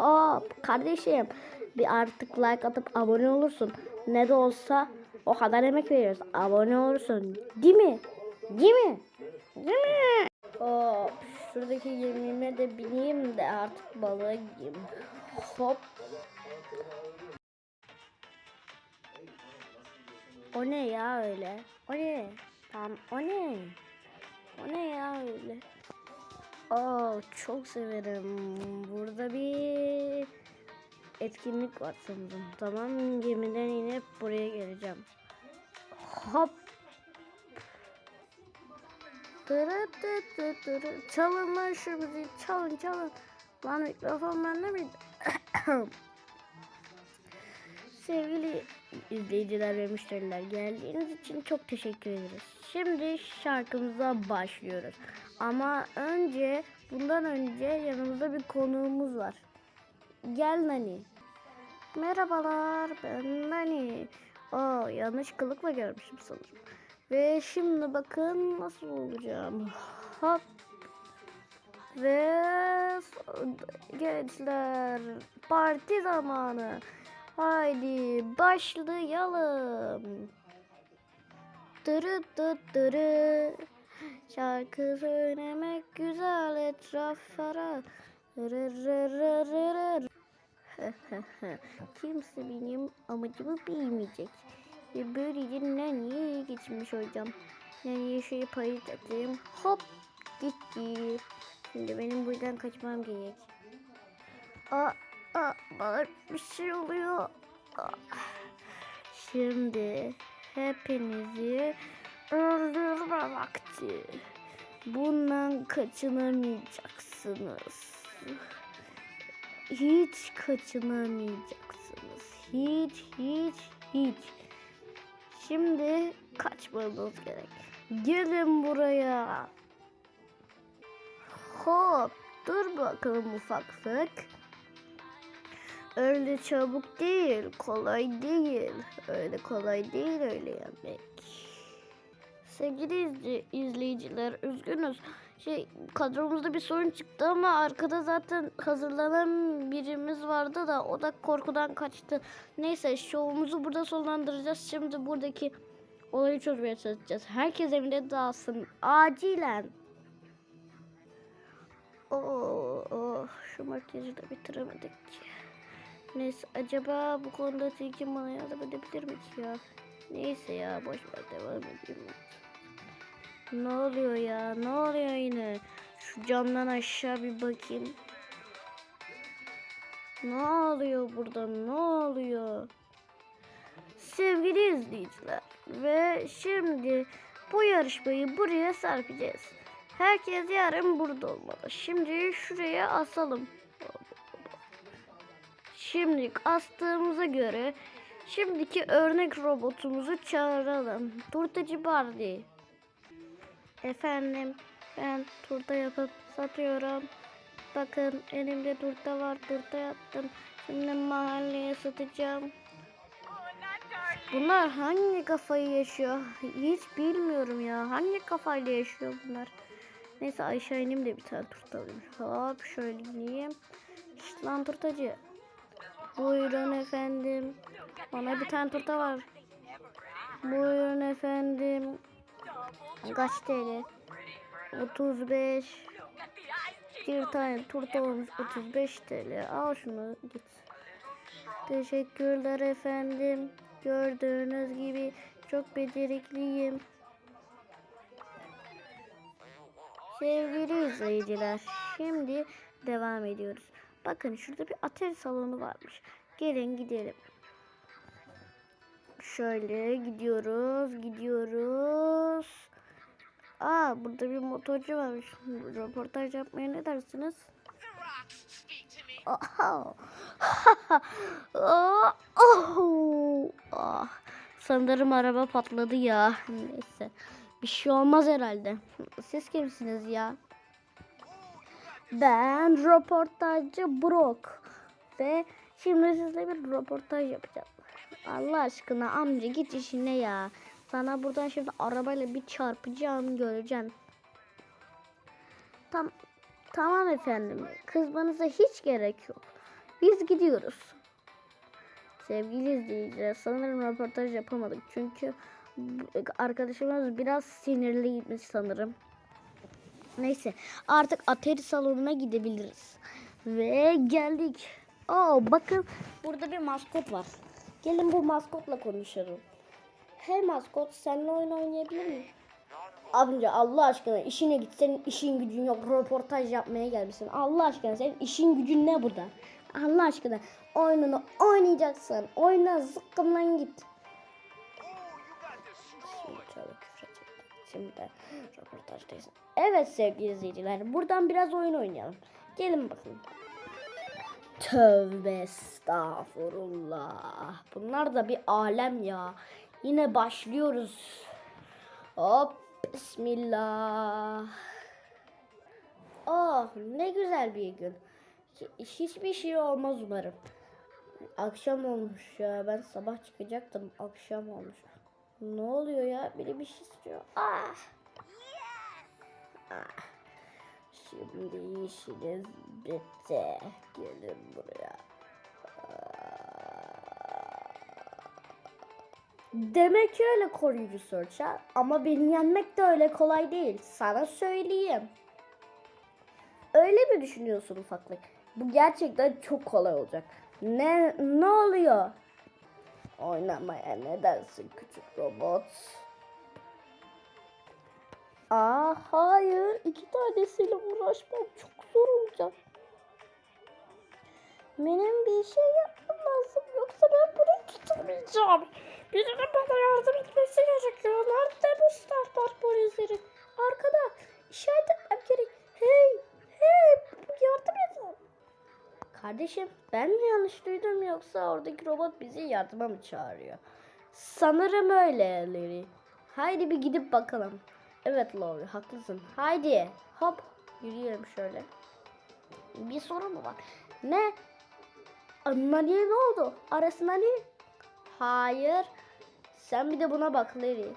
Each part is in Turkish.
Hop kardeşim bir artık like atıp abone olursun. Ne de olsa o kadar emek veriyoruz. Abone olursun. Değil mi? Değil mi? Değil mi? Hop şuradaki gemime de bineyim de artık balığa gideyim. Hop. O ne ya öyle? O ne? Tamam o ne? Çok severim. Burada bir etkinlik var sanırım. Tamam gemiden inip buraya geleceğim. Hop. Tırı tı tı tırı. Çalın lan şu müziği. Çalın çalın. Lan mikrofon bende miydi? Sevgili izleyiciler ve müşteriler geldiğiniz için çok teşekkür ederiz. Şimdi şarkımıza başlıyoruz. Ama önce bundan önce yanımızda bir konuğumuz var. Gel Nani. Merhabalar ben Nani. Aa yanlış kılıkla gelmişim sanırım. Ve şimdi bakın nasıl olacağım. Hop. Ve gençler parti zamanı. Haydi başlayalım. Dırı dı dırı. Şarkı söylemek güzel etraflara. Kimse benim amacımı bilmeyecek. Ve böylece Nani'ye geçmiş olacağım. Nani'ye şöyle payı takayım. Hop gitti. Şimdi benim buradan kaçmam gerek. Aa, bana bir şey oluyor. Şimdi hepinizi öldürme vakti. Bundan kaçınamayacaksınız. Hiç kaçınamayacaksınız. Hiç, hiç, hiç. Şimdi kaçmanız gerek. Gelin buraya. Hop, dur bakalım ufaklık. Öyle çabuk değil, kolay değil. Öyle kolay değil öyle yemek. Sevgili izle- izleyiciler, üzgünüz. Şey, kadromuzda bir sorun çıktı ama arkada zaten hazırlanan birimiz vardı da o da korkudan kaçtı. Neyse, şovumuzu burada sonlandıracağız. Şimdi buradaki olayı çözmeye çalışacağız. Herkes evinde dağılsın. Acilen. Oo, oh, şu makyajı da bitiremedik. Neyse acaba bu konuda Tilkin bana yardım edebilir mi ki ya? Neyse ya boş ver devam edeyim. Ne oluyor ya? Ne oluyor yine? Şu camdan aşağı bir bakayım. Ne oluyor burada? Ne oluyor? Sevgili izleyiciler ve şimdi bu yarışmayı buraya sarkacağız. Herkes yarın burada olmalı. Şimdi şuraya asalım. Şimdi astığımıza göre şimdiki örnek robotumuzu çağıralım. Turtacı Bardi. Efendim ben turta yapıp satıyorum. Bakın elimde turta var turta yaptım. Şimdi mahalleye satacağım. Bunlar hangi kafayı yaşıyor? Hiç bilmiyorum ya. Hangi kafayla yaşıyor bunlar? Neyse aşağı ineyim de bir tane turta alayım. Hop şöyle ineyim. İşte lan turtacı. Buyurun efendim. Bana bir tane turta var. Buyurun efendim. Kaç TL? 35. Bir tane turta olmuş 35 TL. Al şunu git. Teşekkürler efendim. Gördüğünüz gibi çok becerikliyim. Sevgili izleyiciler, şimdi devam ediyoruz. Bakın şurada bir atari salonu varmış. Gelin gidelim. Şöyle gidiyoruz, gidiyoruz. Aa burada bir motorcu varmış. Röportaj yapmaya ne dersiniz? Aha. Aa, oh. Ah, Sanırım araba patladı ya. Neyse. Bir şey olmaz herhalde. Siz kimsiniz ya? Ben röportajcı Brock. Ve şimdi sizle bir röportaj yapacağım. Allah aşkına amca git işine ya. Sana buradan şimdi arabayla bir çarpacağım göreceksin. Tam, tamam efendim. Kızmanıza hiç gerek yok. Biz gidiyoruz. Sevgili izleyiciler sanırım röportaj yapamadık. Çünkü arkadaşımız biraz sinirliymiş sanırım. Neyse artık atari salonuna gidebiliriz. Ve geldik. Oo bakın burada bir maskot var. Gelin bu maskotla konuşalım. Hey maskot seninle oyun oynayabilir miyim? Amca Allah aşkına işine git. Senin işin gücün yok. Röportaj yapmaya gelmişsin. Allah aşkına senin işin gücün ne burada? Allah aşkına oyununu oynayacaksın. Oyna zıkkımdan git. Şimdi şöyle küfür. Şimdi röportajdayız. Evet sevgili izleyiciler. Buradan biraz oyun oynayalım. Gelin bakın. Tövbe estağfurullah. Bunlar da bir alem ya. Yine başlıyoruz. Hop bismillah. Oh ne güzel bir gün. Hiç- Hiçbir şey olmaz umarım. Akşam olmuş ya. Ben sabah çıkacaktım. Akşam olmuş. Ne oluyor ya? Biri bir şey istiyor. Ah. Ah. Şimdi işiniz bitti. Gelin buraya. Demek öyle koruyucu ha? Ama beni yenmek de öyle kolay değil. Sana söyleyeyim. Öyle mi düşünüyorsun ufaklık? Bu gerçekten çok kolay olacak. Ne ne oluyor? Oynamaya ne dersin küçük robot? Aa hayır. iki tanesiyle uğraşmam çok zor olacak. Benim bir şey yapmam lazım. Yoksa ben burayı tutamayacağım. Birinin bana yardım etmesi gerekiyor. Nerede bu Starbucks polisleri? Arkada. İşaret etmem gerek. Hey. Hey. Yardım edin. Kardeşim ben mi yanlış duydum yoksa oradaki robot bizi yardıma mı çağırıyor? Sanırım öyle Larry. Haydi bir gidip bakalım. Evet Laurie haklısın. Haydi hop yürüyelim şöyle. Bir sorun mu var? Ne? Nani'ye ne oldu? Arası Nani? Hayır. Sen bir de buna bak Larry.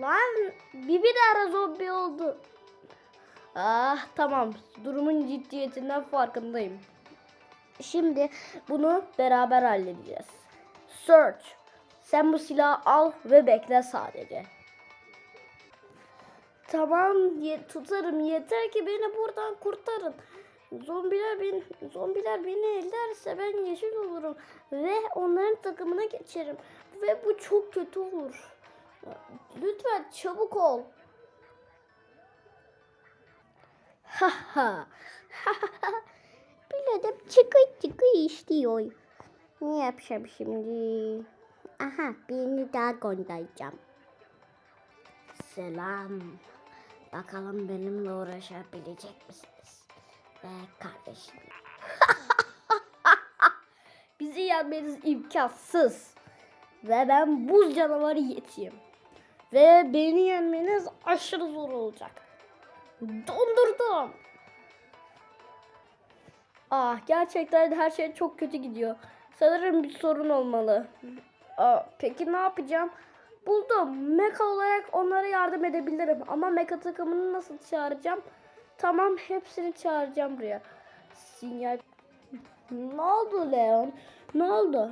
Lan Bibi de ara zombi oldu. Ah tamam. Durumun ciddiyetinden farkındayım. Şimdi bunu beraber halledeceğiz. Search. Sen bu silahı al ve bekle sadece. Tamam ye- tutarım yeter ki beni buradan kurtarın. Zombiler beni, zombiler beni ellerse ben yeşil olurum ve onların takımına geçerim ve bu çok kötü olur. Lütfen çabuk ol. Ha ha. Biledim çıkı çıkı işliyor. Ne yapacağım şimdi? Aha birini daha göndereceğim. Selam. Bakalım benimle uğraşabilecek misiniz? Ve kardeşim. Bizi yenmeniz imkansız. Ve ben buz canavarı yetiyim. Ve beni yenmeniz aşırı zor olacak. Dondurdum. Ah gerçekten her şey çok kötü gidiyor. Sanırım bir sorun olmalı. Aa, peki ne yapacağım? Buldum. Mecha olarak onlara yardım edebilirim. Ama mecha takımını nasıl çağıracağım? Tamam hepsini çağıracağım buraya. Sinyal. Ne oldu Leon? Ne oldu?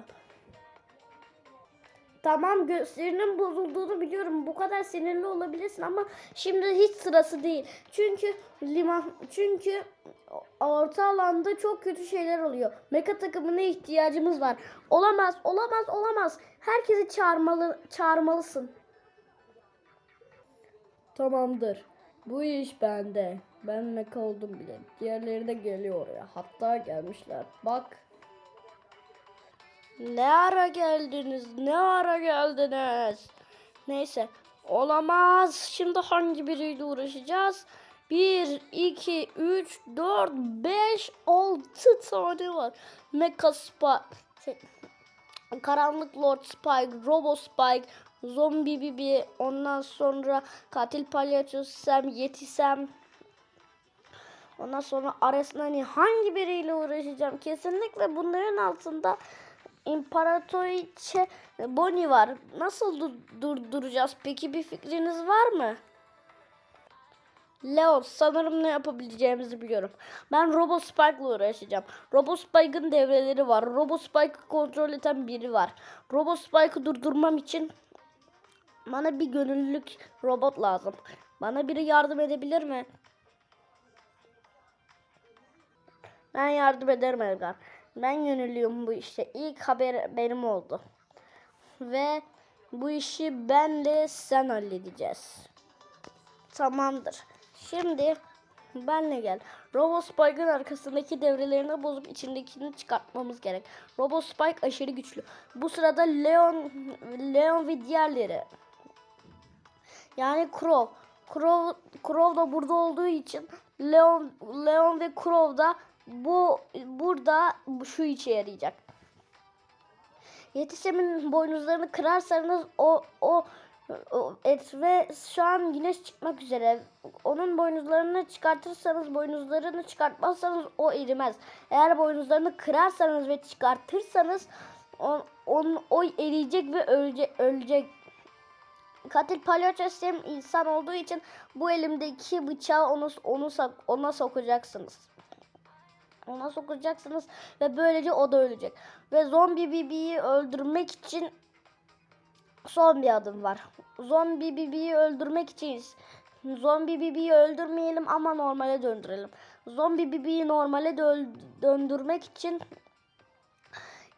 Tamam gösterinin bozulduğunu biliyorum. Bu kadar sinirli olabilirsin ama şimdi hiç sırası değil. Çünkü liman çünkü orta alanda çok kötü şeyler oluyor. Meka takımına ihtiyacımız var. Olamaz, olamaz, olamaz. Herkesi çağırmalı çağırmalısın. Tamamdır. Bu iş bende. Ben meka oldum bile. Diğerleri de geliyor oraya. Hatta gelmişler. Bak. Ne ara geldiniz? Ne ara geldiniz? Neyse. Olamaz. Şimdi hangi biriyle uğraşacağız? 1, 2, 3, 4, 5, 6 tane var. Mecha Spike. Şey, Karanlık Lord Spike, Robo Spike, Zombi Bibi, ondan sonra Katil Palyaço Sam, Yeti Sam, Ondan sonra arasında hani hangi biriyle uğraşacağım? Kesinlikle bunların altında İmparatoriçe Bonnie var. Nasıl dur- durduracağız? Peki bir fikriniz var mı? Leon sanırım ne yapabileceğimizi biliyorum. Ben Robo Spike'la uğraşacağım. Robo Spike'ın devreleri var. Robo Spike'ı kontrol eden biri var. Robo Spike'ı durdurmam için bana bir gönüllülük robot lazım. Bana biri yardım edebilir mi? Ben yardım ederim Edgar. Ben gönüllüyüm bu işte. İlk haber benim oldu. Ve bu işi ben de sen halledeceğiz. Tamamdır. Şimdi benle gel. Robo Spike'ın arkasındaki devrelerini bozup içindekini çıkartmamız gerek. Robo Spike aşırı güçlü. Bu sırada Leon Leon ve diğerleri yani Crow. Crow, Crow da burada olduğu için Leon Leon ve Crow da bu burada şu işe yarayacak. Yetişemin boynuzlarını kırarsanız o o et ve şu an güneş çıkmak üzere. Onun boynuzlarını çıkartırsanız, boynuzlarını çıkartmazsanız o erimez. Eğer boynuzlarını kırarsanız ve çıkartırsanız on, on, o eriyecek ve ölecek. ölecek. Katil palyaço insan olduğu için bu elimdeki bıçağı onu, onu ona sokacaksınız. Ona sokacaksınız ve böylece o da ölecek. Ve zombi bibiyi öldürmek için son bir adım var. Zombi bibiyi öldürmek için zombi bibiyi öldürmeyelim ama normale döndürelim. Zombi bibiyi normale dö- döndürmek için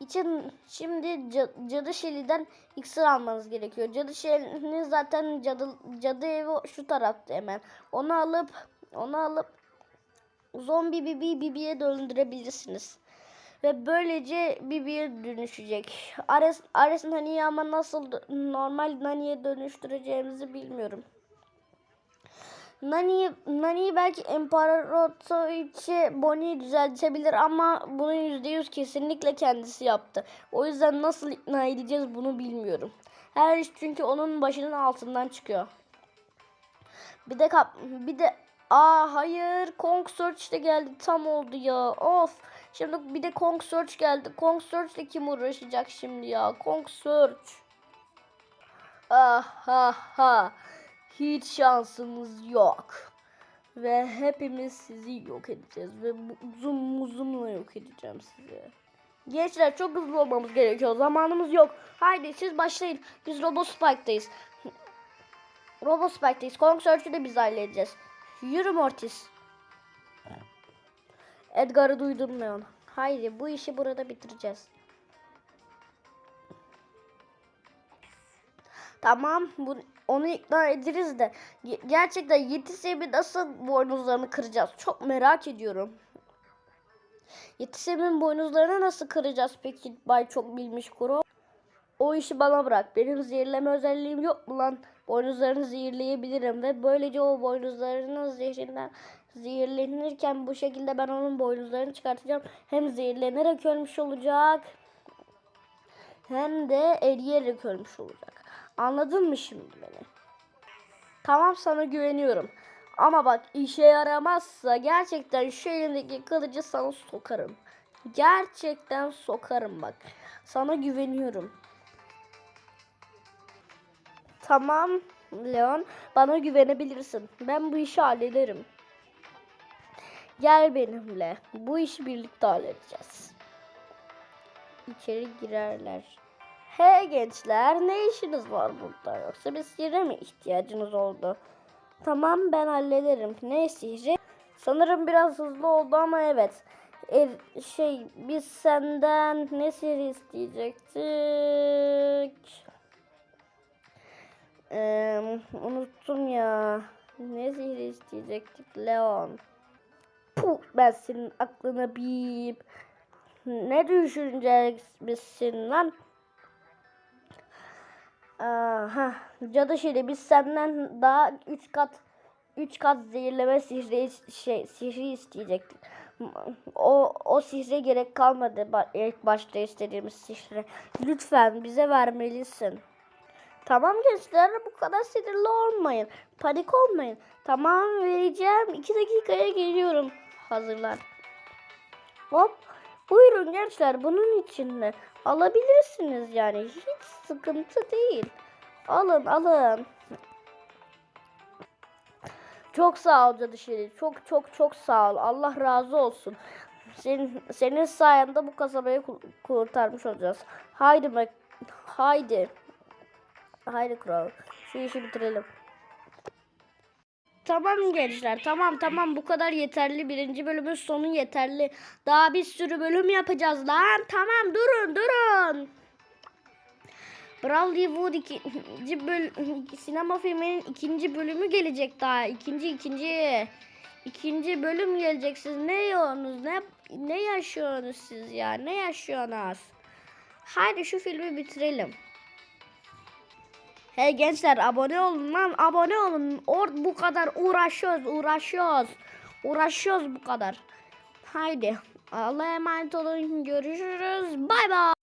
için şimdi ca- cadı şeliden iksir almanız gerekiyor. Cadı şelini zaten cadı, cadı evi şu tarafta hemen. Onu alıp onu alıp zombi bibi bibiye döndürebilirsiniz. Ve böylece bibiye dönüşecek. Ares, Ares Nani'yi ama nasıl normal Nani'ye dönüştüreceğimizi bilmiyorum. Nani, Nani belki İmparatoriçe Bonnie'yi düzeltebilir ama bunu %100 kesinlikle kendisi yaptı. O yüzden nasıl ikna edeceğiz bunu bilmiyorum. Her iş çünkü onun başının altından çıkıyor. Bir de kap bir de aa hayır Kong Search de geldi tam oldu ya. Of. Şimdi bir de Kong Search geldi. Kong Search ile kim uğraşacak şimdi ya? Kong Search. Ah ha ha. Hiç şansınız yok. Ve hepimiz sizi yok edeceğiz. Ve uzun muzumla yok edeceğim sizi. Gençler çok hızlı olmamız gerekiyor. Zamanımız yok. Haydi siz başlayın. Biz Robo Spike'dayız. Robo Spike'dayız. Kong Search'ü de biz halledeceğiz. Yürü Mortis. Edgar'ı duydun Leon. Haydi bu işi burada bitireceğiz. Tamam bu, onu ikna ederiz de ge- gerçekten Yetisem'i nasıl boynuzlarını kıracağız? Çok merak ediyorum. Yetisem'in boynuzlarını nasıl kıracağız peki Bay Çok Bilmiş Kuro? O işi bana bırak. Benim zehirleme özelliğim yok mu lan? Boynuzlarını zehirleyebilirim ve böylece o boynuzlarının zehrinden zehirlenirken bu şekilde ben onun boynuzlarını çıkartacağım. Hem zehirlenerek ölmüş olacak hem de eriyerek ölmüş olacak. Anladın mı şimdi beni? Tamam sana güveniyorum. Ama bak işe yaramazsa gerçekten şu elindeki kılıcı sana sokarım. Gerçekten sokarım bak. Sana güveniyorum. Tamam Leon bana güvenebilirsin. Ben bu işi hallederim. Gel benimle. Bu işi birlikte halledeceğiz. İçeri girerler. Hey gençler ne işiniz var burada yoksa bir sihre mi ihtiyacınız oldu? Tamam ben hallederim. Ne sihri? Sanırım biraz hızlı oldu ama evet. E, şey biz senden ne sihri isteyecektik? Ee, unuttum ya. Ne sihri isteyecektik Leon? Puh ben senin aklına bip. Ne düşüneceksin lan? Aha, cadı şiri biz senden daha 3 kat 3 kat zehirleme sihri şey sihri isteyecektik. O o sihre gerek kalmadı ilk başta istediğimiz sihre. Lütfen bize vermelisin. Tamam gençler bu kadar sinirli olmayın. Panik olmayın. Tamam vereceğim. 2 dakikaya geliyorum. Hazırlar. Hop. Buyurun gençler bunun için mi? Alabilirsiniz yani. Hiç sıkıntı değil. Alın alın. Çok sağ ol Cadı Şerif. Çok çok çok sağ ol. Allah razı olsun. Senin, senin sayende bu kasabayı ku- kurtarmış olacağız. Haydi haydi. Haydi Kral. Şu işi bitirelim. Tamam gençler tamam tamam bu kadar yeterli. Birinci bölümün sonu yeterli. Daha bir sürü bölüm yapacağız lan. Tamam durun durun. Bradley Wood ikinci böl sinema filminin ikinci bölümü gelecek daha. İkinci ikinci. ikinci bölüm gelecek. Siz ne yiyorsunuz? Ne ne yaşıyorsunuz siz ya? Ne yaşıyorsunuz? Haydi şu filmi bitirelim. Hey gençler abone olun lan abone olun. Or bu kadar uğraşıyoruz uğraşıyoruz. Uğraşıyoruz bu kadar. Haydi. Allah'a emanet olun. Görüşürüz. Bay bay.